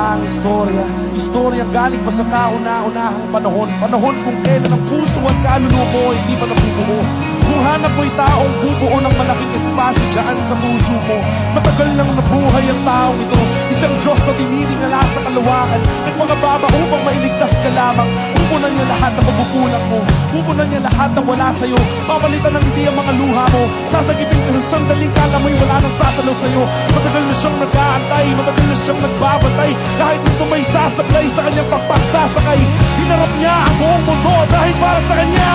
ang istorya. Istorya galing pa sa kauna-unahang panahon. Panahon kung kailan ang puso at kaluluwa mo ay di pa nabubuo Kung hanap mo'y taong bubuo ng malaking espasyo dyan sa puso mo. Matagal nang nabuhay ang taong ito. Isang Diyos na tinitingala sa kalawakan Ng mga baba upang mailigtas ka lamang. Pupunan niya lahat ng pagkukulang mo. Pupunan niya lahat ng wala sa'yo. Papalitan ng hindi ang mga luha mo. Sasagipin ka sa sandaling kala mo'y wala nang sasalaw sa'yo. Matagal na siyang nag-aantay. Matagal na siyang nagbabantay Kahit nito may sasablay sa kanyang pagpagsasakay Hinarap niya ang buong mundo dahil para sa kanya